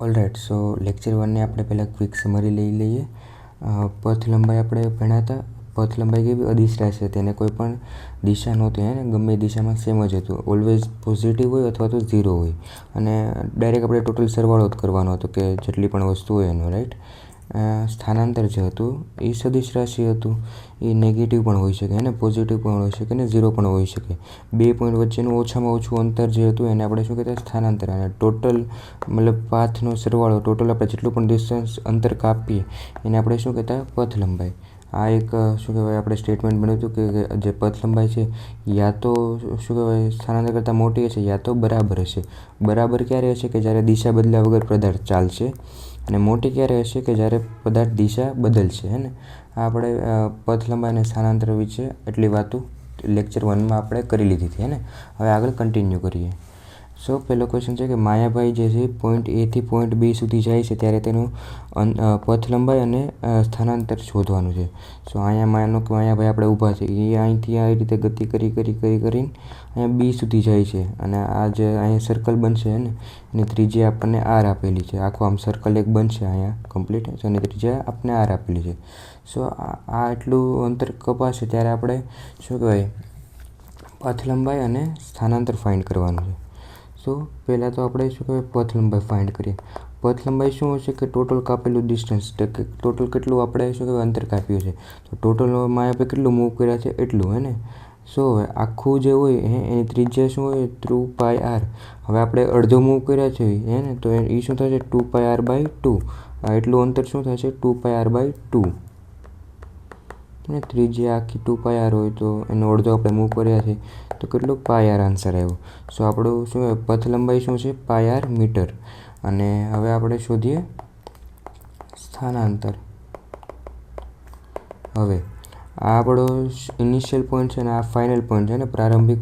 All right so lecture વનને આપણે પહેલાં ક્વિક સમરી લઈ લઈએ. પથ લંબાઈ આપણે ભણ્યા હતા. પથ લંબાઈ કેવી? અદિશા છે. તેને કોઈ પણ દિશા નહોતી, હે ને? ગમે દિશામાં સેમ જ હતું. ઓલવેઝ પોઝિટિવ હોય અથવા તો ઝીરો હોય. અને ડાયરેક્ટ આપણે ટોટલ સરવાળો જ કરવાનો હતો કે જેટલી પણ વસ્તુ હોય એનો રાઈટ સ્થાનાંતર જે હતું, એ સદિશ રાશિ હતું. એ નેગેટિવ પણ હોઈ શકે, અને પોઝિટિવ પણ હોઈ શકે, અને ઝીરો પણ હોઈ શકે. બે પોઈન્ટ વચ્ચેનું ઓછામાં ઓછું અંતર જે હતું, એને આપણે શું કહેતા, સ્થાનાંતર. અને ટોટલ મતલબ પાથનો સરવાળો ટોટલ આપણે જેટલું પણ ડિસ્ટન્સ અંતર કાપીએ, એને આપણે શું કહેતા, પથ લંબાઈ. આ એક શું કહેવાય, આપણે સ્ટેટમેન્ટ બન્યું હતું કે જે પથ લંબાઈ છે, યા તો શું કહેવાય, સ્થાનાંતર કરતાં મોટી હશે, યા તો બરાબર હશે. બરાબર ક્યારે હશે કે જ્યારે દિશા બદલ્યા વગર પદાર્થ ચાલશે? અને મોટી ક્યારે હશે કે જ્યારે પદાર્થ દિશા બદલશે, હે ને? આપણે પથ લંબાઈ અને સ્થાનાંતર વિશે એટલી વાતો લેક્ચર વનમાં આપણે કરી લીધી હતી, હે ને? હવે આગળ કન્ટિન્યુ કરીએ. સો પહેલો ક્વેશ્ચન છે કે માયાભાઈ જે છે પોઈન્ટ એથી પોઈન્ટ બી સુધી જાય છે, ત્યારે તેનું પથ લંબાઈ અને સ્થાનાંતર શોધવાનું છે. સો અહીંયા માનો કે માયાભાઈ આપણે ઊભા છે. એ અહીંથી આવી રીતે ગતિ કરી કરી કરી, કરીને અહીંયા બી સુધી જાય છે. અને આ જે અહીંયા સર્કલ બનશે ને, એની ત્રીજી આપણને આર આપેલી છે. આખું આમ સર્કલ એક બનશે અહીંયા કમ્પ્લીટ સો એની ત્રીજા આપણને આર આપેલી છે. સો આ એટલું અંતર કપાશે ત્યારે આપણે શું કહેવાય? પથ લંબાઈ અને સ્થાનાંતર ફાઇન્ડ કરવાનું છે. સો પહેલાં તો આપણે શું કહેવાય, પથ લંબાઈ ફાઇન્ડ કરીએ. પથ લંબાઈ શું હશે કે ટોટલ કાપેલું ડિસ્ટન્સ કે ટોટલ કેટલું આપણે શું કહેવાય, અંતર કાપ્યું છે. તો ટોટલમાં આપણે કેટલું મૂવ કર્યા છે, એટલું, હે ને? સો હવે આખું જે હોય એની ત્રિજ્યા શું હોય ટુ પાય આર હવે આપણે અડધો મૂવ કર્યા છે, હે ને? તો એ શું થશે two pi R by two એટલું અંતર શું થશે two pi R by two ને ત્રીજી આખી ટુ પાય આર હોય તો એનો અડધો આપણે મૂવ કર્યા છે, તો કેટલો પાય આર આન્સર આવ્યો? સો આપણું શું પથ લંબાઈ શું છે? Pi R metre. અને હવે આપણે શોધીએ સ્થાનાંતર. હવે, આ આપણો ઇનિશિયલ પોઈન્ટ છે ને આ ફાઇનલ પોઈન્ટ છે ને? પ્રારંભિક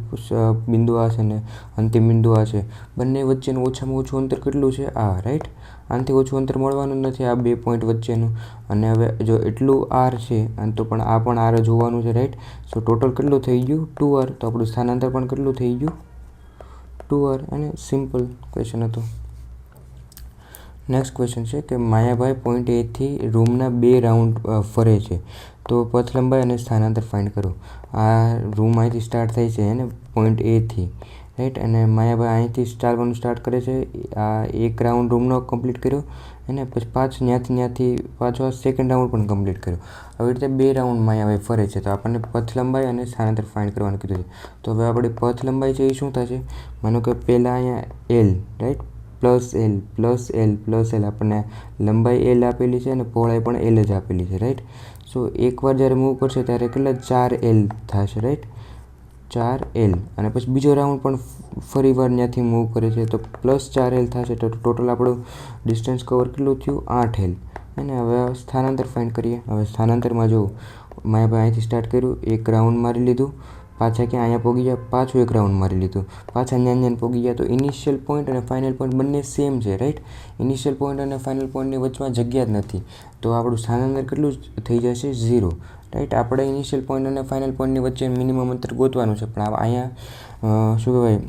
બિંદુ આ છે ને? અંતિમ બિંદુ આ છે. બંને વચ્ચેનું ઓછામાં ઓછું અંતર કેટલું છે? આ રાઈટ આનાથી ઓછું અંતર મળવાનું નથી, આ બે પોઈન્ટ વચ્ચેનું. અને હવે જો એટલું આર છે, અને તો પણ આ પણ આર જોવાનું છે રાઈટ સો ટોટલ કેટલું થઈ ગયું? ટુ આર તો આપણું સ્થાનાંતર પણ કેટલું થઈ ગયું? ટુ આર અને સિમ્પલ ક્વેશ્ચન હતો. નેક્સ્ટ ક્વેશ્ચન છે કે માયાભાઈ પોઈન્ટ એથી રૂમના બે રાઉન્ડ ફરે છે. તો પથ લંબાઈ અને સ્થાનાંતર ફાઇન્ડ કરો. આ રૂમ અહીંથી સ્ટાર્ટ થાય છે અને પોઈન્ટ એથી રાઈટ અને માયાભાઈ અહીંથી ચાલવાનું સ્ટાર્ટ કરે છે. આ એક રાઉન્ડ રૂમનો કમ્પ્લીટ કર્યો અને પછી પાંચ ત્યાંથી ત્યાંથી પાછો સેકન્ડ રાઉન્ડ પણ કમ્પ્લીટ કર્યો. આવી રીતે બે રાઉન્ડ માયાભાઈ ફરે છે. તો આપણને પથ લંબાઈ અને સ્થાનાંતર ફાઇન્ડ કરવાનું કીધું છે. તો હવે આપણી પથ લંબાઈ છે એ શું થશે? માનો કે પહેલાં અહીંયા L right plus L plus L plus L આપણને લંબાઈ એલ આપેલી છે અને પહોળાઈ પણ એલ જ આપેલી છે રાઈટ સો એકવાર જ્યારે મૂવ કરશે ત્યારે કેટલા? ચાર એલ થશે રાઈટ ચાર એલ અને પછી બીજો રાઉન્ડ પણ ફરી વાર ત્યાંથી મૂવ કરે છે. તો પ્લસ ચાર એલ થશે તો ટોટલ આપણું ડિસ્ટન્સ કવર કેટલું થયું? આઠ એલ અને હવે સ્થાનાંતર ફાઇન્ડ કરીએ. હવે સ્થાનાંતરમાં જો મેં અહીંથી સ્ટાર્ટ કર્યું. એક રાઉન્ડ મારી લીધું. પાછા કે અહીંયા પહોંચી ગયા. પાછું એક રાઉન્ડ મારી લીધું. પાછા ન્યાન ન્યાન પોગી ગયા. તો ઇનિશિયલ પોઈન્ટ અને ફાઇનલ પોઈન્ટ બંને સેમ છે રાઈટ ઇનિશિયલ પોઈન્ટ અને ફાઇનલ પોઈન્ટની વચમાં જગ્યા જ નથી. તો આપણું સ્થાનાંતર કેટલું થઈ જશે? ઝીરો રાઈટ આપણે ઇનિશિયલ પોઈન્ટ અને ફાઇનલ પોઈન્ટની વચ્ચે મિનિમમ અંતર ગોતવાનું છે. પણ અહીંયા શું કહેવાય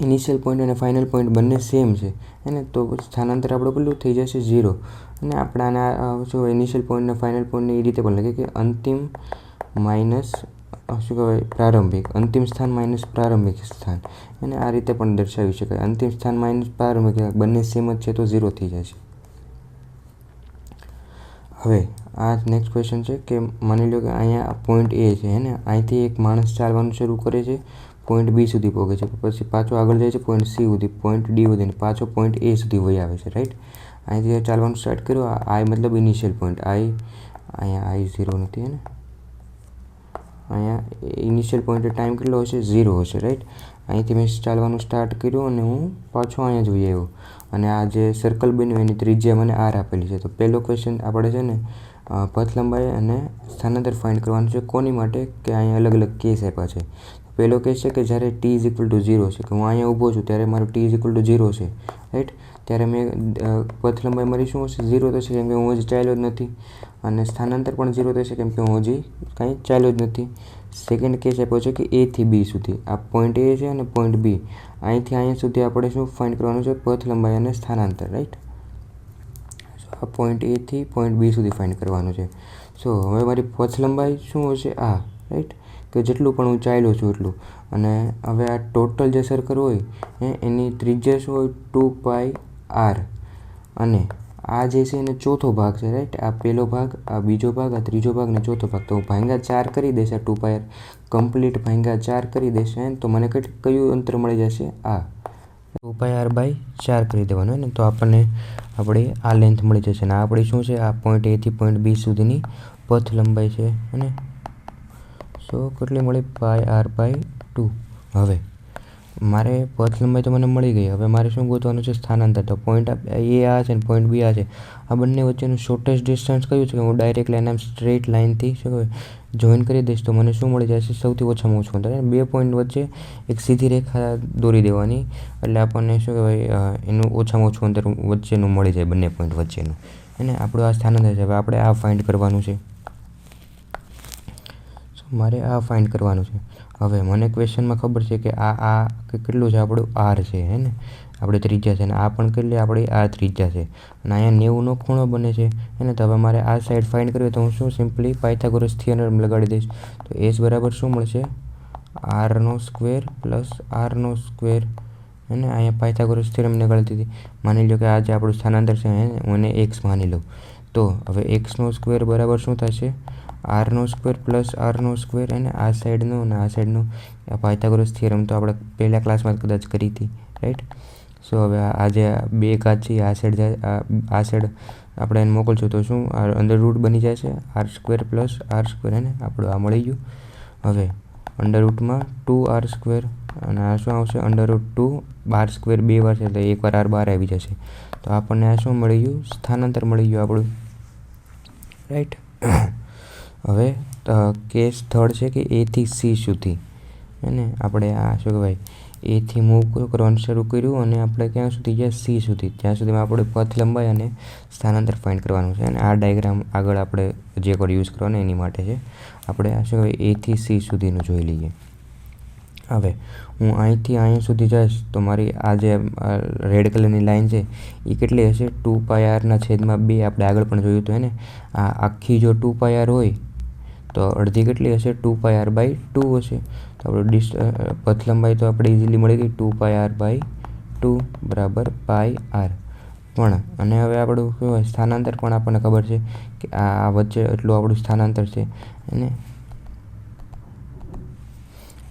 ઇનિશિયલ પોઈન્ટ અને ફાઇનલ પોઈન્ટ બંને સેમ છે. એને તો સ્થાનાંતર આપણું કેટલું થઈ જશે? ઝીરો અને આપણાના શું ઇનિશિયલ પોઈન્ટ અને ફાઇનલ પોઈન્ટને એ રીતે પણ લખે કે અંતિમ માઇનસ શું કહેવાય, પ્રારંભિક. અંતિમ સ્થાન માઇનસ પ્રારંભિક સ્થાન. અને આ રીતે પણ દર્શાવી શકાય. અંતિમ સ્થાન માઇનસ પ્રારંભિક બંને સેમ જ છે તો ઝીરો થઈ જશે. હવે આ નેક્સ્ટ ક્વેશ્ચન છે કે માની લો કે અહીંયા પોઈન્ટ એ છે ને? અહીંથી એક માણસ ચાલવાનું શરૂ કરે છે પોઈન્ટ બી સુધી પહોંચે છે, પછી પાછો આગળ જાય છે પોઈન્ટ સી સુધી પોઈન્ટ ડી સુધી પાછો પોઈન્ટ એ સુધી વહી આવે છે રાઈટ અહીંથી ચાલવાનું સ્ટાર્ટ કર્યું આઈ મતલબ ઇનિશિયલ પોઈન્ટ આઈ અહીંયા આઈ ઝીરો નથી ને? અહીંયા ઇનિશિયલ પોઈન્ટે ટાઈમ કેટલો હશે? ઝીરો હશે રાઈટ અહીંથી મેં ચાલવાનું સ્ટાર્ટ કર્યું અને હું પાછો અહીંયા જોઈ આવ્યો. અને આ જે સર્કલ બન્યું એની ત્રિજ્યા મને આર આપેલી છે. તો પહેલો ક્વેશ્ચન આપણે છે ને પથ લંબાઈ અને સ્થાનાંતર ફાઇન્ડ કરવાનું છે. કોની માટે? કે અહીંયા અલગ અલગ કેસ આપ્યા છે. પહેલો કેસ છે કે જ્યારે T is equal to zero છે, કે હું અહીંયા ઊભો છું ત્યારે મારું T is equal to zero છે. રાઈટ ત્યારે મેં પથ લંબાઈ મારી શું હશે? ઝીરો થશે, કેમ કે હું હજી ચાલ્યો જ નથી. અને સ્થાનાંતર પણ ઝીરો થશે, કેમ કે હું હજી કાંઈ ચાલ્યો જ નથી. સેકન્ડ કેસ આપ્યો છે કે એથી બી સુધી. આ પોઈન્ટ એ છે અને પોઈન્ટ બી અહીંથી અહીંયા સુધી આપણે શું ફાઇન્ડ કરવાનું છે? પથ લંબાઈ અને સ્થાનાંતર. રાઈટ પોઈન્ટ એથી પોઈન્ટ બી સુધી ફાઇન્ડ કરવાનું છે. સો હવે મારી પથ લંબાઈ શું હશે? આ રાઈટ કે જેટલું પણ હું ચાલ્યો છું એટલું. અને હવે આ ટોટલ જે સર્કલ હોય એની ત્રિજ્યા શું હોય? ટુ પાઈ આર અને આ જે છે એને ચોથો ભાગ છે રાઈટ આ પહેલો ભાગ, આ બીજો ભાગ, આ ત્રીજો ભાગ ને ચોથો ભાગ. તો હું ભાંગા ચાર કરી દઈશ આ ટુ પાયર કમ્પ્લીટ ભાંગા ચાર કરી દેશે તો મને કઈ કયું અંતર મળી જશે? આ. ટુ પાય આર બાય ચાર કરી દેવાનું હોય ને તો આપણને આપણે આ લેન્થ મળી જશે. અને આપણી શું છે? આ પોઈન્ટ એથી પોઈન્ટ બી સુધીની પથ લંબાઈ છે. અને સો કેટલી મળી? પાય આર બાય ટુ હવે મારે પથ લંબાઈ તો મને મળી ગઈ. હવે મારે શું ગોતવાનું છે? સ્થાનાંતર. તો પોઈન્ટ એ આ છે ને પોઈન્ટ બી આ છે. આ બંને વચ્ચેનું શોર્ટેસ્ટ ડિસ્ટન્સ કયું છે? કે હું ડાયરેક્ટ લાઈન આમ સ્ટ્રેટ લાઇનથી શું કહેવાય જોઈન કરી દઈશ તો મને શું મળી જશે? સૌથી ઓછામાં ઓછું અંતર. બે પોઈન્ટ વચ્ચે એક સીધી રેખા દોરી દેવાની. એટલે આપણને શું કહેવાય એનું ઓછામાં ઓછું અંતર વચ્ચેનું મળી જાય બંને પોઈન્ટ વચ્ચેનું. અને આપણું આ સ્થાનાંતર છે. હવે આપણે આ ફાઇન્ડ કરવાનું છે. મારે આ ફાઇન્ડ કરવાનું છે. હવે મને ક્વેશ્ચનમાં ખબર છે કે આ આ કેટલું છે આપણું આર છે, હે ને? આપણે ત્રિજ્યા છે અને આ પણ કેટલી આપણી આર ત્રિજ્યા છે. અને અહીંયા નેવુંનો ખૂણો બને છે એને તો હવે મારે આ સાઈડ ફાઇન્ડ કરવી તો હું શું સિમ્પલી પાયથાગોરસ થિયરમ લગાડી દઈશ. તો એસ બરાબર શું મળશે? આરનો સ્ક્વેર પ્લસ આરનો સ્ક્વેર અને અહીંયા પાયથાગોરસ થિયરમ લગાડી દીધી માની લો કે આ જે આપણું સ્થાનાંતર છે, હું એને એક્સ માની લઉં. તો હવે એક્સનો સ્ક્વેર બરાબર શું થશે? આરનો સ્ક્વેર પ્લસ આરનો સ્ક્વેર અને આ સાઈડનો અને આ સાઈડનો આ પાયથાગોરસ થિયરમ તો આપણે પહેલા ક્લાસમાં કદાચ કરી હતી રાઈટ સો હવે આ જે બે ઘાત છે, આ સાઈડ જાય, આ સાઈડ આપણે એને મોકલશું તો શું? અંડર રૂટ બની જશે r square plus r square એને આપણું આ મળી ગયું. હવે અંડર રૂટમાં ટુ આર સ્ક્વેર અને આ શું આવશે? અંડર રૂટ ટુ બાર સ્ક્વેર બે વાર છે, એટલે એકવાર આર બાર આવી જશે. તો આપણને આ શું મળી ગયું? સ્થાનાંતર મળી ગયું આપણું રાઈટ હવે કે સ્થળ છે કે એથી સી સુધી. અને આપણે આ શું કહેવાય એથી મૂવ કરવાનું શરૂ કર્યું અને આપણે ક્યાં સુધી ગયા? સી સુધી. ત્યાં સુધીમાં આપણે પથ લંબાઈ અને સ્થાનાંતર ફાઇન્ડ કરવાનું છે. અને આ ડાયાગ્રામ આગળ આપણે જે કોડ યુઝ કરવાનો એની માટે છે. આપણે આ શું કહેવાય એથી સી સુધીનું જોઈ લઈએ. હવે, હું અહીંથી અહીંયા સુધી જઈશ તો મારી આ જે રેડ કલરની લાઇન છે, એ કેટલી હશે? ટુ પાય આરના છેદમાં બે. આપણે આગળ પણ જોયું હતું એને આ આખી જો ટુ પાય આર હોય તો અડધી કેટલી હશે? Two pi R by two હશે. તો આપણે ડિસ પથ લંબાઈ તો આપણે ઇઝીલી મળી ગઈ. Two pi R by two બરાબર પાય આર પણ, અને હવે આપણું શું હોય? સ્થાનાંતર પણ આપણને ખબર છે કે આ વચ્ચે એટલું આપણું સ્થાનાંતર છે. અને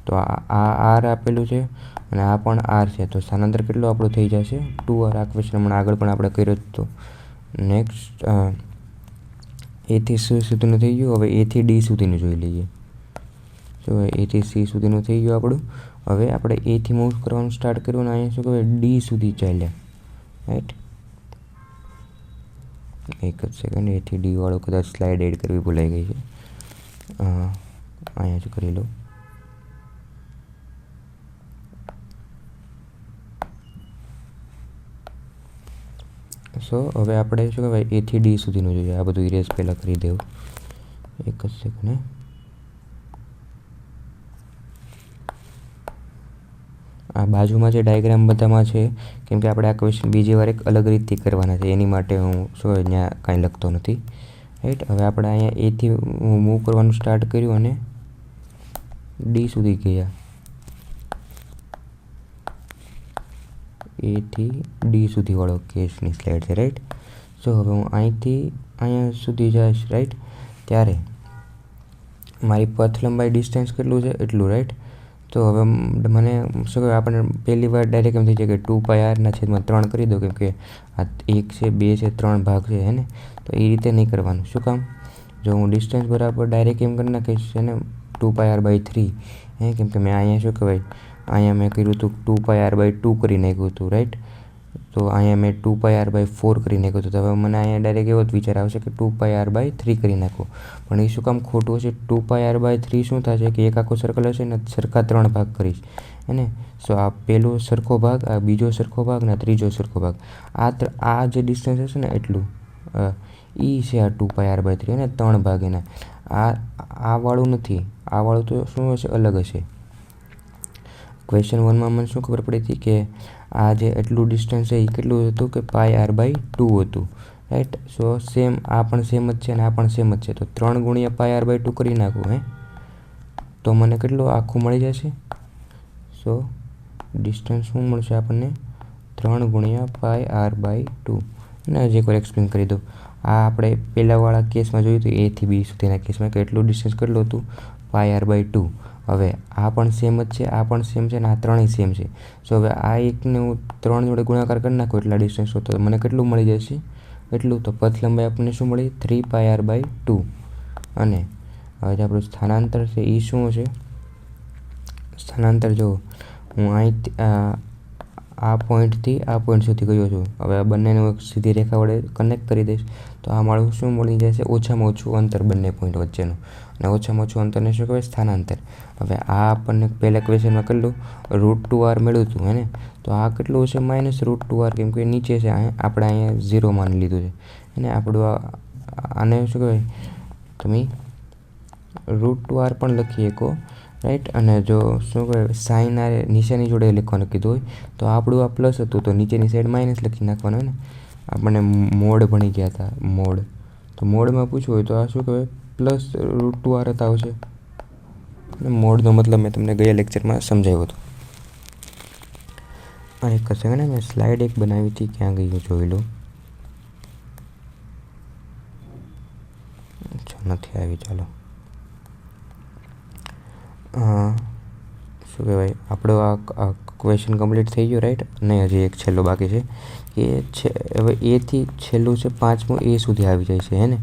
તો આ આર આપેલું છે અને આ પણ આર છે. તો સ્થાનાંતર કેટલું આપણું થઈ જશે? ટુ આર આ ક્વેશ્ચન હમણાં આગળ પણ આપણે કર્યો હતો નેક્સ્ટ એથી સી સુધીનું થઈ ગયું. હવે એથી ડી સુધીનું જોઈ લઈએ. શું એથી સી સુધીનું થઈ ગયું આપણું. હવે આપણે એથી મૂવ કરવાનું સ્ટાર્ટ કર્યું અને અહીંયા શું કહેવાય? ડી સુધી ચાલ્યા. રાઈટ એક જ સેકન્ડ એથી ડી વાળો કદાચ સ્લાઇડ એડ કરવી ભૂલાઈ ગઈ છે. અહીંયા જ કરી લો સો હવે આપણે શું કહેવાય? એથી ડી સુધીનું જોઈએ. આ બધું ઇરેઝ પહેલાં કરી દેવું. એક જ સેકન્ડ આ બાજુમાં જે ડાયાગ્રામ બધામાં છે, કેમ કે આપણે આ ક્વેશ્ચન બીજી વાર એક અલગ રીતથી કરવાના છે. એની માટે હું શું અહીંયા કાંઈ લખતો નથી. રાઈટ હવે આપણે અહીંયા એથી મૂવ કરવાનું સ્ટાર્ટ કર્યું અને ડી સુધી ગયા. એથી ડી સુધીવાળો કેસની સ્લાઇડ છે રાઈટ સો હવે હું અહીંથી અહીંયા સુધી જઈશ રાઈટ ત્યારે મારી પથ લંબાઈ ડિસ્ટન્સ કેટલું છે? એટલું રાઈટ તો હવે મને શું કહેવાય, આપણને પહેલી વાર ડાયરેક્ટ એમ થઈ જાય કે ટુ પાય આરના છેદમાં ત્રણ કરી દો, કેમ કે આ એક છે, બે છે, ત્રણ ભાગ છે, હે ને? તો એ રીતે નહીં કરવાનું. શું કામ? જો હું ડિસ્ટન્સ બરાબર ડાયરેક્ટ એમ કરી નાખીશ, છે ને? Two pi R by three હે? કેમ કે મેં અહીંયા શું કહેવાય અહીંયા મેં કર્યું હતું two pi R by two કરી નાખ્યું હતું રાઈટ તો અહીંયા મેં two pi R by four કરી નાખ્યું હતું. તો હવે મને અહીંયા ડાયરેક્ટ એવો જ વિચાર આવશે કે two pi R by three કરી નાખો. પણ એ શું કામ ખોટું હશે? Two pi R by three શું થશે? કે એક આખો સર્કલ હશે ને સરખા ત્રણ ભાગ કરીશ. એને? સો આ પહેલો સરખો ભાગ, આ બીજો સરખો ભાગ ને ત્રીજો સરખો ભાગ. આ આ જે ડિસ્ટન્સ હશે ને એટલું એ છે આ two pi R by three અને ત્રણ ભાગ એના. આ આ વાળું નથી. આ વાળું તો શું હશે? અલગ હશે. ક્વેશ્ચન વનમાં મને શું ખબર પડી હતી કે આ જે એટલું ડિસ્ટન્સ છે એ કેટલું હતું કે પાય આર બાય ટુ હતું? રાઈટ સો સેમ આ પણ સેમ જ છે અને આ પણ સેમ જ છે. તો ત્રણ ગુણ્યા પાય આર બાય ટુ કરી નાખું, હે? તો મને કેટલું આખું મળી જશે? સો ડિસ્ટન્સ શું મળશે આપણને? ત્રણ ગુણ્યા પાય આર બાય ટુ અને હજી એકવાર એક્સપ્લેન કરી દઉં. આ આપણે પહેલાંવાળા કેસમાં જોયું હતું એથી બી સુધીના કેસમાં કેટલું ડિસ્ટન્સ કેટલું હતું? પાય આર બાય ટુ હવે આ પણ સેમ જ છે, આ પણ સેમ છે અને આ ત્રણેય સેમ છે. સો હવે આ એકને હું ત્રણ જોડે ગુણાકાર કરી નાખું એટલા ડિસ્ટન્સ તો મને કેટલું મળી જશે? એટલું તો પથ લંબાઈ આપણને શું મળી? Three pi R by two અને હવે જે આપણું સ્થાનાંતર છે એ શું છે? સ્થાનાંતર જો હું અહીંથી, આ પોઈન્ટથી આ પોઈન્ટ સુધી ગયો છું. હવે આ બંનેને હું સીધી રેખા વડે કનેક્ટ કરી દઈશ. તો આ મારું શું મળી જશે? ઓછામાં ઓછું અંતર બંને પોઈન્ટ વચ્ચેનું. અને ઓછામાં ઓછું અંતરને શું કહેવાય? સ્થાનાંતર. હવે આ આપણને પહેલાં ક્વેશ્ચનમાં કેટલું? રૂટ ટુ આર મેળવ્યું હતું, હે ને? તો આ કેટલું હશે? માઇનસ રૂટ ટુ આર કેમ કે નીચે છે આપણે અહીંયા ઝીરો માની લીધું છે. અને આપણું આને શું કહેવાય? તમે રૂટ ટુ આર પણ લખી શકો રાઈટ અને જો શું કહેવાય? સાઈન આર નિશાની જોડે લખવાનું કીધું હોય, તો આપણું આ પ્લસ હતું, તો નીચેની સાઈડ માઇનસ લખી નાખવાનું ને? આપણને મોડ ભણી ગયા હતા, મોડ. તો મોડમાં પૂછવું હોય તો આ શું કહેવાય? પ્લસ રૂટ ટુ આર જ આવશે. અને મોડનો મતલબ મેં તમને ગયા લેક્ચરમાં સમજાવ્યો હતો. આ એક હશે ને, મેં સ્લાઇડ એક બનાવી હતી, ક્યાં ગઈ જોઈ લો નથી આવી, ચાલો. શું કહેવાય? આપણો આ ક્વેશ્ચન કમ્પ્લીટ થઈ ગયો રાઈટ નહીં હજી એક છેલ્લો બાકી છે. એ છે, હવે એથી છેલ્લું છે, પાંચમું એ સુધી આવી જાય છે, હે ને?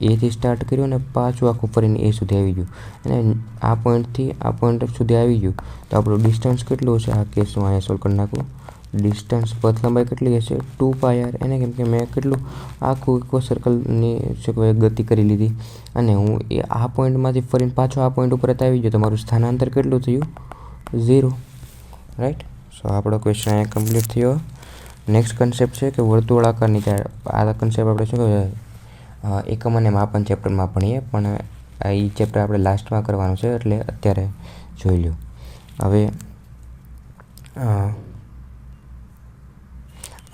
એથી સ્ટાર્ટ કર્યું અને પાછું આખું ફરીને એ સુધી આવી ગયું. અને આ પોઈન્ટથી આ પોઈન્ટ સુધી આવી ગયું. તો આપણું ડિસ્ટન્સ કેટલું હશે? આ કેસ હું અહીંયા સોલ્વ કરી નાખું. ડિસ્ટન્સ પથ લંબાઈ કેટલી હશે? ટુ પાયર એને કેમ કે મેં કેટલું આખું ઇકો સર્કલની શું કહેવાય, ગતિ કરી લીધી. અને હું એ આ પોઈન્ટમાંથી ફરીને પાછો આ પોઈન્ટ ઉપર આવી ગયો. તો મારું સ્થાનાંતર કેટલું થયું? ઝીરો રાઈટ સો આપણો ક્વેશ્ચન અહીંયા કમ્પ્લીટ થયો. નેક્સ્ટ કન્સેપ્ટ છે કે વર્તુળાકારની આ કન્સેપ્ટ આપણે શું કહેવાય? એકમ અને માપન ચેપ્ટરમાં ભણીએ, પણ એ ચેપ્ટર આપણે લાસ્ટમાં કરવાનું છે, એટલે અત્યારે જોઈ લો હવે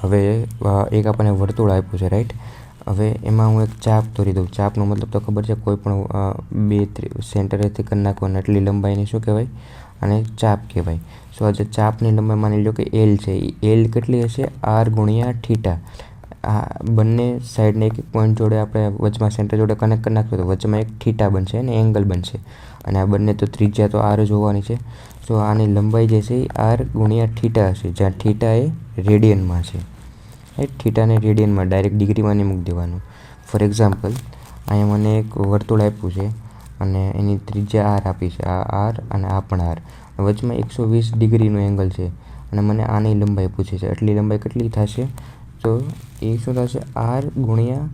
હવે એક આપણને વર્તુળ આપ્યું છે રાઈટ હવે એમાં હું એક ચાપ દોરી દઉં. ચાપનો મતલબ તો ખબર છે, કોઈ પણ બે સેન્ટરેથી કરી નાખવાનું, એટલી લંબાઈને શું કહેવાય? અને ચાપ કહેવાય. સો આજે ચાપની લંબાઈ માની લો કે એલ છે એ એલ કેટલી હશે? આર ગુણ્યા થીટા. આ બંને સાઈડને એક એક પોઈન્ટ જોડે આપણે વચમાં સેન્ટર જોડે કનેક્ટ કરી નાખ્યું તો વચમાં એક થીટા બનશે અને એંગલ બનશે. અને આ બંને તો ત્રિજ્યા તો આર જ હોવાની છે. તો આની લંબાઈ જે છે એ આર ગુણ્યા થીટા હશે, જ્યાં થીટા એ રેડિયનમાં છે. એ થીટાને રેડિયનમાં ડાયરેક્ટ ડિગ્રીમાં નહીં મૂકી દેવાનું. ફોર એક્ઝામ્પલ અહીંયા મને એક વર્તુળ આપ્યું છે અને એની ત્રિજ્યા આર આપી છે. આ આર અને આ પણ આર. વચમાં એકસો વીસ ડિગ્રીનો એંગલ છે. અને મને આની લંબાઈ પૂછે છે. એટલી લંબાઈ કેટલી થશે? તો એ શું થશે આર ગુણ્યા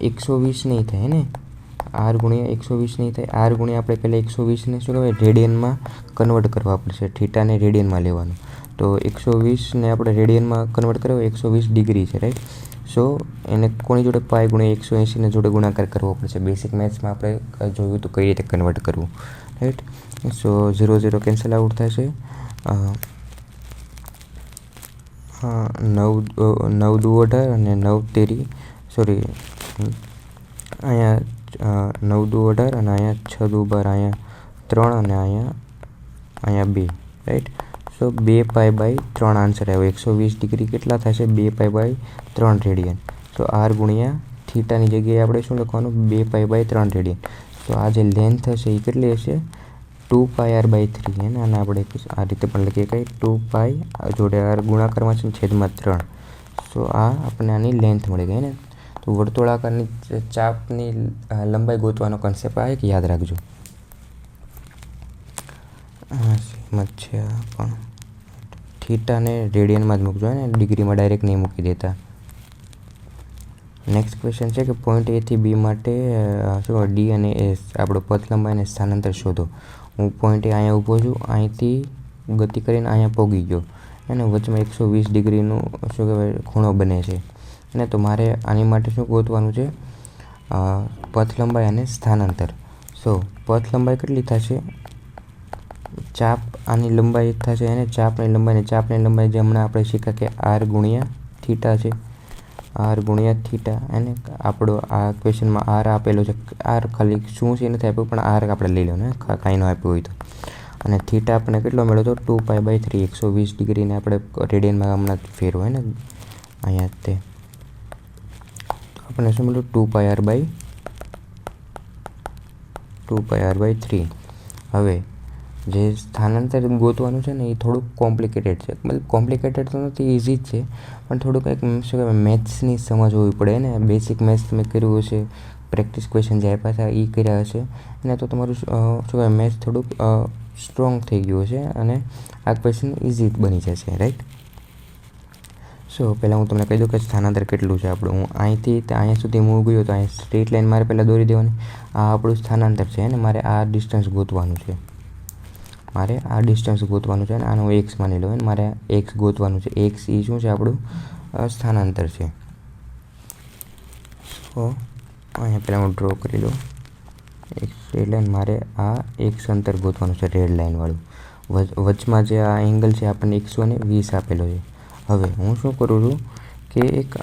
એકસો વીસ નહીં થાય ને? આર ગુણ્યા એકસો વીસ નહીં થાય. આર ગુણ્યા આપણે પહેલાં એકસો વીસને શું કહેવાય? રેડિયનમાં કન્વર્ટ કરવા પડશે. થીટાને રેડિયનમાં લેવાનું. તો એકસો વીસને આપણે રેડિયનમાં કન્વર્ટ કરવા એકસો વીસ ડિગ્રી છે રાઈટ સો એને કોની જોડે? પાય ગુણ્યા એકસો એંસીને જોડે ગુણાકાર કરવો પડશે. બેસિક મેથ્સમાં આપણે જોયું તો કઈ રીતે કન્વર્ટ કરવું right so zero zero cancel out થશે. નવ નવ દુ અઢાર અને નવ તેરી સોરી અહીંયા નવ દુ અઢાર અને અહીંયા છ દુ બાર અહીંયા ત્રણ અને અહીંયા અહીંયા બે રાઈટ સો બે પાય બાય ત્રણ આન્સર આવ્યો. એકસો વીસ ડિગ્રી કેટલા થશે? બે પાય બાય ત્રણ રેડિયન. સો આર ગુણ્યા થીટાની જગ્યાએ આપણે શું લખવાનું? બે પાય બાય ત્રણ રેડિયન. તો આ જે લેન્થ હશે એ કેટલી હશે? Two pi R by three એને અને આપણે આ રીતે પણ લખીએ કે ટુ પાય જોડે આર ગુણાકારમાં છે છેદમાં ત્રણ. સો આ આપણને આની લેન્થ મળી ગઈ ને? તો વર્તુળાકારની ચાપની લંબાઈ ગોતવાનો કન્સેપ્ટ આ એક યાદ રાખજો. સેમ જ છે આ પણ. થીટાને રેડિયનમાં જ મૂકજો ને? ડિગ્રીમાં ડાયરેક્ટ નહીં મૂકી દેતા. નેક્સ્ટ ક્વેશ્ચન છે કે પોઈન્ટ એથી બી માટે શું ડી અને એસ આપણો પથ લંબાઈ અને સ્થાનાંતર શોધો. હું પોઈન્ટે અહીંયા ઊભો છું, અહીંથી ગતિ કરીને અહીંયા પહોંચી ગયો. અને વચમાં એકસો વીસ ડિગ્રીનું, શું કહેવાય, ખૂણો બને છે. અને તો મારે આની માટે શું ગોતવાનું છે? પથ લંબાઈ અને સ્થાનાંતર. સો પથ લંબાઈ કેટલી થશે? ચાપ આની લંબાઈ થશે અને ચાપની લંબાઈ ચાપની લંબાઈ જે હમણાં આપણે શીખ્યા કે આર ગુણ્યા થીટા છે. આર ગુણ્યા થીટા અને આપણો આ ક્વેશ્ચનમાં આર આપેલો છે. આર ખાલી શું છે નથી આપ્યું, પણ આર આપણે લઈ લો ને કાંઈ ન આપ્યું હોય તો. અને થીટા આપણને કેટલો મળ્યો તો? ટુ પાય બાય થ્રી, એકસો વીસ ડિગ્રીને આપણે રેડિયનમાં હમણાં ફેરવાય ને. અહીંયા તે. આપણને શું મળ્યું? Two pi R by two pi R by three. હવે, જે સ્થાનાંતર ગોતવાનું છે ને એ થોડુંક કોમ્પ્લિકેટેડ છે. મતલબ કોમ્પ્લિકેટેડ તો નથી ઇઝી જ છે. પણ થોડુંક એક શું કહેવાય, મેથ્સની સમજ હોવી પડે ને. બેસિક મેથ્સ તમે કર્યું હશે પ્રેક્ટિસ ક્વેશ્ચન જે આપ્યા હતા એ કર્યા હશે, અને તો તમારું શું કહેવાય મેથ્સ થોડુંક સ્ટ્રોંગ થઈ ગયું હશે અને આ ક્વેશ્ચન ઇઝી બની જશે રાઈટ સો પહેલાં હું તમને કહી દઉં કે સ્થાનાંતર કેટલું છે આપણું. હું અહીંથી અહીંયા સુધી મૂવ ગયો તો અહીં સ્ટ્રેટ લાઈન મારે પહેલાં દોરી દેવાની. આ આપણું સ્થાનાંતર છે અને મારે આ ડિસ્ટન્સ ગોતવાનું છે. મારે આ ડિસ્ટન્સ ગોતવાનું છે અને આનું એક્સ માની લો મારે એક્સ ગોતવાનું છે. એક્સ એ શું છે આપણું? સ્થાનાંતર છે. સો અહીંયા પહેલાં હું ડ્રો કરી લઉં. એક્સ લાઈન મારે આ એક્સ અંતર ગોતવાનું છે રેડ લાઇનવાળું વચમાં જે આ એંગલ છે આપણને એકસો ને વીસ આપેલો છે. હવે હું શું કરું છું કે એક,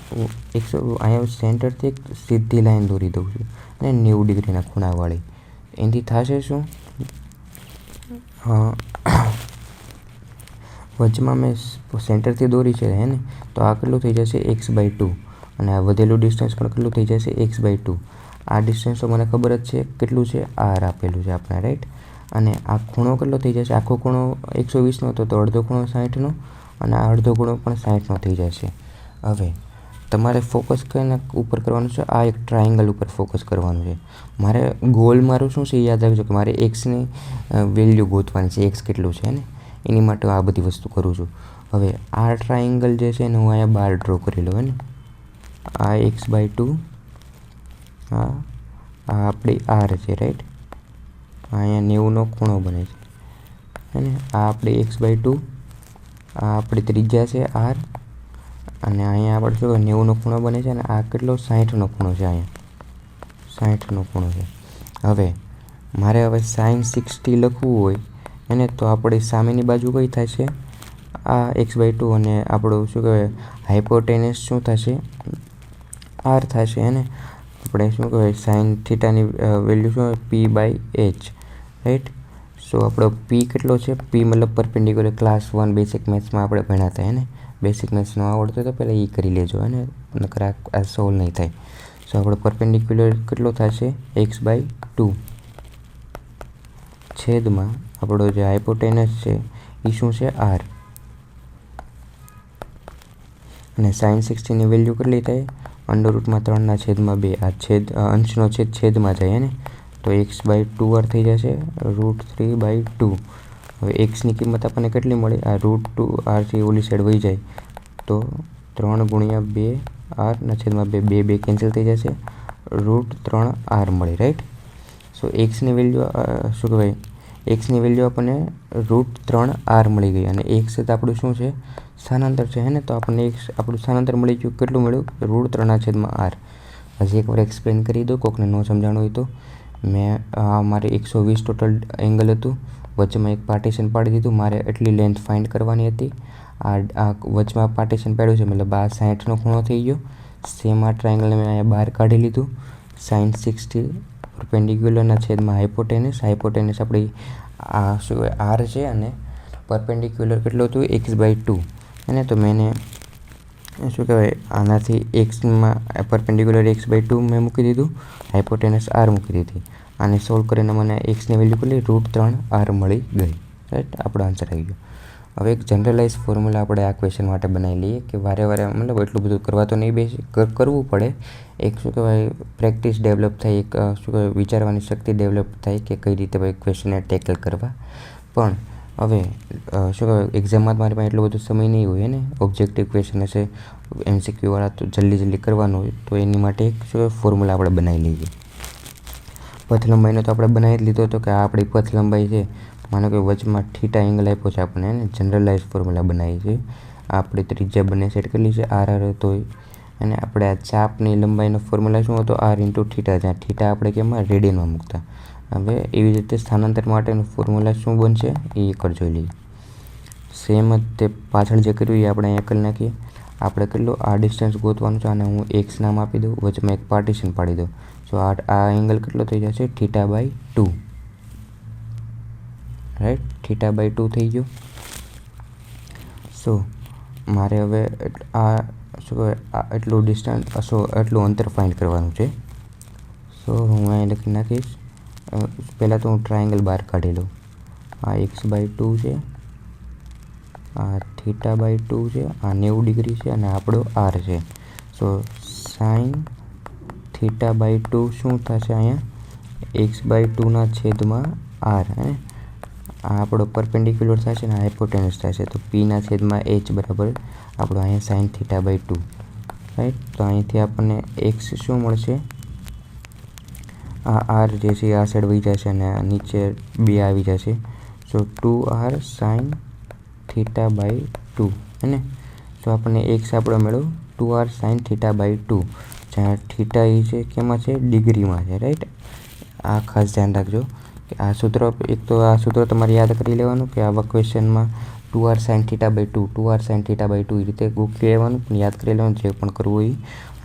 એકસો, અહીંયા સેન્ટરથી એક સીધી લાઈન દોરી દઉં છું અને નેવું ડિગ્રીના ખૂણાવાળી એનાથી થશે શું? વચમાં મેં સેન્ટરથી દોરી છે, હે ને? તો આ કેટલું થઈ જશે? X by two. અને આ વધેલું ડિસ્ટન્સ પણ કેટલું થઈ જશે? X by two. આ ડિસ્ટન્સ તો મને ખબર જ છે કેટલું છે? આર આપેલું છે આપણે રાઈટ અને આ ખૂણો કેટલો થઈ જશે? આખો ખૂણો એકસો વીસનો હતો, તો અડધો ખૂણો સાઠનો અને આ અડધો ખૂણો પણ સાઠનો થઈ જશે. હવે તમારે ફોકસ કરીને ઉપર કરવાનું છે, આ એક ટ્રાયંગલ ઉપર ફોકસ કરવાનું છે. મારે ગોલ મારું શું છે યાદ રાખજો કે મારે એક્સની વેલ્યુ ગોતવાની છે એક્સ કેટલું છે ને એની માટે આ બધી વસ્તુ કરું છું. હવે આ ટ્રાયંગલ જે છે ને હું અહીંયા બાર ડ્રો કરી લઉં ને આ એક્સ બાય ટુ આ આ આપણી આર છે રાઈટ અહીંયા નેવુંનો ખૂણો બને છે ને આ આપણી એક્સ બાય ટુ આ આપણી ત્રિજ્યા છે આર અને અહીંયા આપણે શું નેવુંનો ખૂણો બને છે અને આ કેટલો? સાઠનો ખૂણો છે અહીંયા. સાઠનો ખૂણો છે. હવે, મારે હવે સાઇન સિક્સટી લખવું હોય, એને તો આપણે સામેની બાજુ કઈ છે આ એક્સ બાય ટુ અને આપણું શું કહેવાય હાઇપોટેનસ શું થશે? આર થશે એને આપણે શું કહેવાય સાઇન થીટાની વેલ્યુ શું p by h, right? So, આપણો પી કેટલો છે? પી મતલબ પરપેન્ડિક્યુલર ક્લાસ વન બેસિક મેથ્સમાં આપણે ભણ્યા હતા એને બેસિક મેથ્સ ન આવડતો તો પહેલાં એ કરી લેજો અને નકર આ સોલ્વ નહીં થાય. સો આપણો પરપેન્ડિક્યુલર કેટલો થશે? એક્સ બાય ટુ છેદમાં આપણો જે હાઇપોટેનસ છે એ શું છે? આર અને સાઇન સિક્સટીની વેલ્યુ કેટલી થાય? અંડર રૂટમાં ત્રણના છેદમાં બે. આ છેદ અંશનો છેદ છેદમાં જાય ને? તો એક્સ બાય ટુ આર થઈ જશે. રૂટ થ્રી બાય ટુ હવે એક્સની કિંમત આપણને કેટલી મળે? આ રૂટ ટુ આરથી ઓલી સાઈડ વહી જાય, તો ત્રણ ગુણ્યા બે આરના છેદમાં બે બે બે કેન્સલ થઈ જશે. રૂટ ત્રણ આર મળે રાઈટ સો એક્સની વેલ્યુ શું કહેવાય? એક્સની વેલ્યુ આપણને રૂટ ત્રણ આર મળી ગઈ અને એક્સ આપણું શું છે? સ્થાનાંતર છે, હે ને? તો આપણને એક્સ આપણું સ્થાનાંતર મળી ગયું. કેટલું મળ્યું? રૂટ ત્રણના છેદમાં આર હજી એકવાર એક્સપ્લેન કરી દો, કોકને ન સમજાણું હોય તો. મેં મારે એકસો વીસ ટોટલ એંગલ હતું. વચમાં એક પાર્ટીશન પાડી દીધું. મારે એટલી લેન્થ ફાઇન્ડ કરવાની હતી. આ આ વચમાં પાર્ટીશન પાડ્યું છે, મતલબ આ સાઠનો ખૂણો થઈ ગયો. સેમ આ ટ્રાયંગલને મેં અહીંયા બહાર કાઢી લીધું. સાઇન સિક્સટી પરપેન્ડિક્યુલરના છેદમાં હાઇપોટેનિસ હાઇપોટેનિસ આપણી આ શું આર છે અને પરપેન્ડિક્યુલર કેટલું હતું? એક્સ બાય ટુ અને તો મેં શું કહેવાય, આનાથી એક્સમાં પરપેન્ડિક્યુલર એક્સ બાય ટુ મેં મૂકી દીધું. હાઇપોટેનસ આર મૂકી દીધી. આને સોલ્વ કરીને મને એક્સની વેલ્યુ કેટલી? રૂટ ત્રણ આર મળી ગઈ. રાઈટ આપણો આન્સર આવી ગયો. હવે એક જનરલાઇઝ ફોર્મ્યુલા આપણે આ ક્વેશ્ચન માટે બનાવી લઈએ કે વારે વારે મતલબ એટલું બધું કરવા તો નહીં બેસી કરવું પડે. એક શું કહેવાય પ્રેક્ટિસ ડેવલપ થાય, એક શું કહેવાય, વિચારવાની શક્તિ ડેવલપ થાય કે કઈ રીતે ભાઈ ક્વેશ્ચનને ટેકલ કરવા. પણ હવે શું કહેવાય એક્ઝામમાં મારી પાસે એટલો બધો સમય નહીં હોય ને. ઓબ્જેક્ટિવ ક્વેશ્ચન હશે એમસીક્યુવાળા તો જલ્દી જલ્દી કરવાનું હોય, તો એની માટે એક શું ફોર્મ્યુલા આપણે બનાવી લઈએ. પથ લંબાઈનો તો આપણે બનાવી જ લીધો હતો કે આ આપણી પથ લંબાઈ છે. માનો કે વચમાં થીટા એંગલ આપ્યો છે આપણને, એને જનરલાઇઝ ફોર્મ્યુલા બનાવી છે. આપણે ત્રિજ્યા બંને સેટ કરી છે, આર આર, હતો અને આપણે આ ચાપની લંબાઈનો ફોર્મ્યુલા શું હતો? આર ઇન્ટુ થીટા જ્યાં થીટા આપણે કેમાં રેડિયનમાં મૂકતા. હવે એવી રીતે સ્થાનાંતર માટેનું ફોર્મ્યુલા શું બનશે? એ એકવાર જોઈ લઈએ. સેમ જ તે પાછળ જે કર્યું એ આપણે અહીંયા કરી નાખીએ. આપણે કેટલું આ ડિસ્ટન્સ ગોતવાનું છે અને હું એક્સ નામ આપી દઉં, વચમાં એક પાર્ટીશન પાડી દઉં. સો આ આ એંગલ કેટલો થઈ જશે? Theta by two right theta by two થઈ ગયો. સો મારે હવે આ શું આ એટલું ડિસ્ટન્સ સો એટલું અંતર ફાઇન્ડ કરવાનું છે. સો હું અહીં લખી નાખીશ. પહેલાં તો હું ટ્રાયેંગલ બહાર કાઢી લઉં. આ એક્સ બાય ટુ છે. આ થીટા બાય ટુ છે. આ નેવું ડિગ્રી છે અને આપણો આર છે. So sine theta by two શું થશે અહીંયા? એક્સ બાય ટુના છેદમાં આર હે? આ આપણો પરપેન્ડિક્યુલર થશે ને હાઇપોટેનસ થશે. તો પીના છેદમાં એચ બરાબર આપણો અહીંયા sine theta by two. Right તો અહીંથી આપણને એક્સ શું મળશે? આ આર જે છે આ સાઈડ વહી જશે અને નીચે બે આવી જશે. So two R sine theta by two, હે સો આપણને એક્સ આપણો મેળવો two R sine theta by two. જ્યાં થીટા એ છે, કેમાં છે, ડિગ્રીમાં છે રાઈટ આ ખાસ ધ્યાન રાખજો કે આ સૂત્ર, એક તો આ સૂત્ર તમારે યાદ કરી લેવાનું કે આવા ક્વેશ્ચનમાં two R sine theta by two two R sine theta by two એ રીતે ગોખી લેવાનું, પણ યાદ કરી લેવાનું જે પણ કરવું હોય.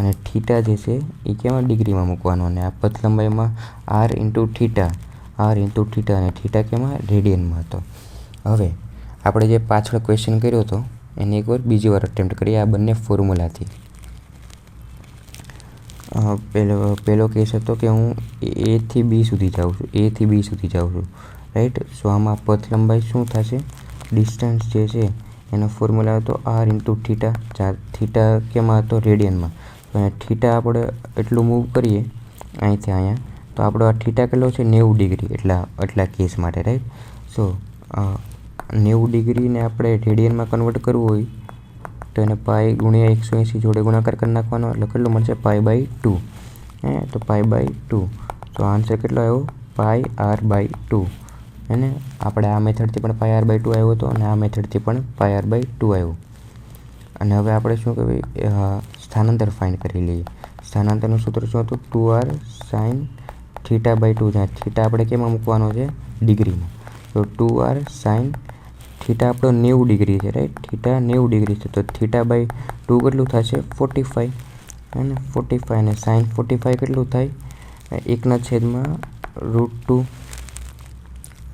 અને થીટા જે છે, એ કેમાં ડિગ્રીમાં મૂકવાનું અને આ પથ લંબાઈમાં R into theta R into theta અને થીટા કેમાં રેડિયનમાં હતો. હવે, આપણે જે પાછળ ક્વેશ્ચન કર્યો હતો, એને એકવાર બીજી વાર અટેમ્પ્ટ કરીએ. આ બંને ફોર્મ્યુલાથી પહેલો પહેલો કેસ હતો કે હું એથી બી સુધી જાઉં છું એથી બી સુધી જાઉં છું. રાઈટ સો આમાં પથ લંબાઈ શું થશે? ડિસ્ટન્સ જે છે, એનો ફોર્મ્યુલા હતો આર ઇન્ટુ થીટા ચાર થીટા કેમાં હતો? રેડિયનમાં તો અહીંયા થીટા આપણે એટલું મૂવ કરીએ, અહીંથી અહીંયા, તો આપણો આ થીટા કેટલો છે? નેવું ડિગ્રી, એટલા એટલા કેસ માટે રાઈટ સો નેવું ડિગ્રીને આપણે રેડિયનમાં કન્વર્ટ કરવું હોય તો એને પાઈ ગુણ્યા એકસો એંસી જોડે ગુણાકાર કરી નાખવાનો, એટલે કેટલું મળશે? પાઈ બાય ટુ હે? તો પાઈ બાય ટુ તો આન્સર કેટલો આવ્યો? પાઈ આર બાય ટુ હે ને? આપણે આ મેથડથી પણ પાઈ આર બાય ટુ આવ્યો હતો અને આ મેથડથી પણ પાઈ આર બાય ટુ આવ્યો. અને હવે આપણે શું કહેવાય સ્થાનાંતર ફાઇન્ડ કરી લઈએ. સ્થાનાંતરનું સૂત્ર શું હતું? Two R sine theta by two જ્યાં થીટા આપણે કેમાં મૂકવાનો છે? ડિગ્રીમાં તો ટુ આર સાઇન થીટા આપણો નેવું ડિગ્રી છે રાઈટ થીટા નેવું ડિગ્રી છે. તો થીટા બાય ટુ કેટલું થશે? Forty five. અને ફોર્ટી ફાઈવ અને સાઇન ફોર્ટી ફાઈવ કેટલું થાય? એકના છેદમાં root two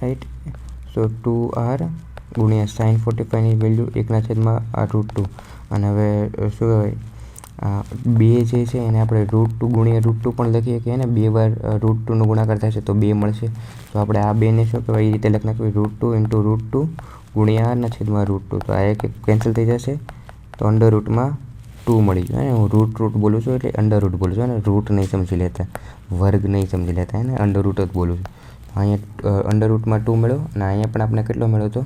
right so two R ગુણ્યા સાઇન ફોર્ટી ફાઈવની વેલ્યુ એકના છેદમાં આ રૂટ ટુ. અને હવે શું કહેવાય? બે જે છે એને આપણે રૂટ ટુ ગુણ્યા રૂટ ટુ પણ લખીએ કે એને બે વાર રૂટ ટુનો ગુણાકાર થશે તો બે મળશે. તો આપણે આ બેને શું કહેવાય? એ રીતે લખી નાખીએ. Root two into root two ગુણ્યા આરના છેદમાં રૂટ ટુ તો આ એક કેન્સલ થઈ જશે. તો અંડર રૂટમાં ટુ મળી ગયું. અને હું રૂટ રૂટ બોલું છું એટલે અંડર રૂટ બોલું છું. અને રૂટ નહીં સમજી લેતા. વર્ગ નહીં સમજી લેતા. એને અંડર રૂટ જ બોલું છું. અહીંયા અંડર રૂટમાં ટુ મળ્યો. અને અહીંયા પણ આપણે કેટલો મળ્યો હતો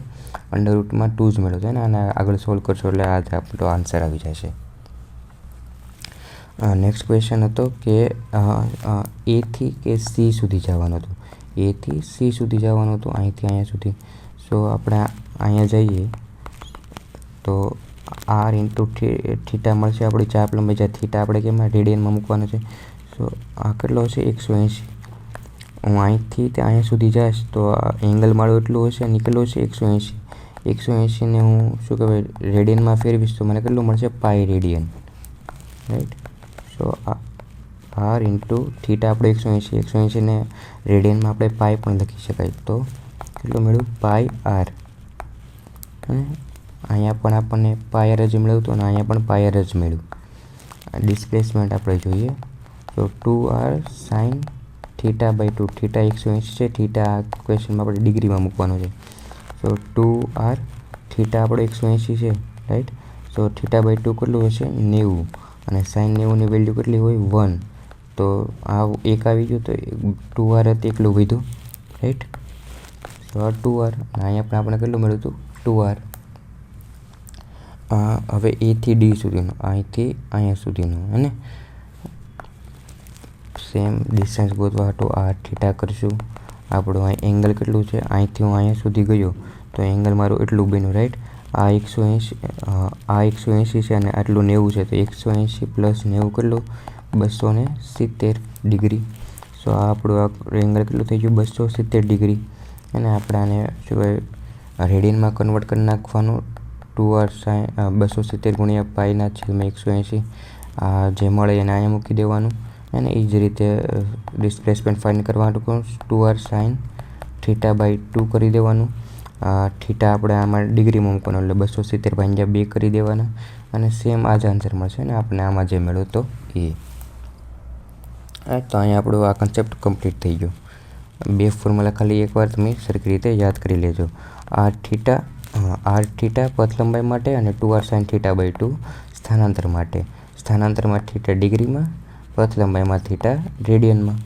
અંડર રૂટમાં ટુ જ મળ્યો છે. અને આગળ સોલ્વ કરશો એટલે આ આપણો આન્સર આવી જશે. નેક્સ્ટ ક્વેશ્ચન હતો કે એથી કે સી સુધી જવાનું હતું? એથી સી સુધી જવાનું હતું. અહીંથી અહીંયા સુધી. સો આપણે અહીંયા જઈએ, તો આર ઇન્ટુ થીટા મળશે આપણી ચાપ લંબાઈ, જ્યાં થીટા આપણે કેમાં રેડિયનમાં મૂકવાનું છે. સો આ કેટલો હશે? એકસો એંશી. હું અહીંથી તે અહીંયા સુધી જઈશ, તો એંગલ મારો એટલું હશે અને કેટલું હશે એકસો એંશી. એકસો એંશીને હું શું કહેવાય રેડિયનમાં ફેરવીશ, તો મને કેટલું મળશે? Pi radian right so R into theta આપણે એકસો એંશી, એકસો એંશીને રેડિયનમાં આપણે પાઈ પણ લખી શકાય. તો કેટલું મળ્યું પાય આર. અને અહીંયા પણ આપણને પાયર જ મળ્યું હતું અને અહીંયા પણ પાયર જ મળ્યું. ડિસ્પ્લેસમેન્ટ આપણે જોઈએ. તો two R sine theta by two theta એકસો એંસી છે. થીટા આ ક્વેશ્ચનમાં આપણે ડિગ્રીમાં મૂકવાનો છે. સો ટુ આર થીટા આપણો એકસો એંસી છે. Right so theta by two કેટલું હશે? નેવું. અને સાઇન નેવુંની વેલ્યુ કેટલી હોય? વન તો આ એક આવી ગયું તો ટુ આર હતી એકલું વધ્યું. રાઈટ સો આ ટુ આર અહીંયા પણ આપણે કેટલું મળ્યું હતું? ટુ આર હવે એથી ડી સુધીનું, અહીંથી અહીંયા સુધીનું, હે સેમ ડિસ્ટન્સ ગોતવા તો આ થીટા કરીશું. આપણું અહીં એંગલ કેટલું છે? અહીંથી હું અહીંયા સુધી ગયો, તો એંગલ મારું એટલું બન્યું રાઈટ આ એકસો એંશી આ એકસો એંશી છે અને આટલું નેવું છે, તો એકસો એંશી પ્લસ નેવું કેટલું? બસો ને સિત્તેર ડિગ્રી. સો આ આપણું આ એંગલ કેટલું થઈ ગયું? બસો સિત્તેર ડિગ્રી. અને આપણે આને શું કહેવાય રેડિયનમાં કન્વર્ટ કરી નાખવાનું ટુ આર સાઈ બસો સિત્તેર ગુણ્યા પાઈના છેદમાં એકસો એંસી જે મળે એને અહીંયા મૂકી દેવાનું અને એ જ રીતે ડિસ્પ્લેસમેન્ટ ફાઇન કરવા માટે two R sine theta by two કરી દેવાનું. થીટા આપણે આમાં ડિગ્રીમાં મૂકવાનું એટલે બસો સિત્તેર ભાંગ્યા બે કરી દેવાના અને સેમ આ જ આન્સર મળશે ને આપણે આમાં જે મેળવ્યો તો એ. તો અહીંયા આપણો આ કન્સેપ્ટ કમ્પ્લીટ થઈ ગયો. બે ફોર્મ્યુલા ખાલી એકવાર તમે સરખી રીતે યાદ કરી લેજો. આર થીટા આર થીટા પથ લંબાઈ માટે અને two R sine theta by two સ્થાનાંતર માટે. સ્થાનાંતરમાં થીટા ડિગ્રીમાં પથ લંબાઈમાં થીટા રેડિયનમાં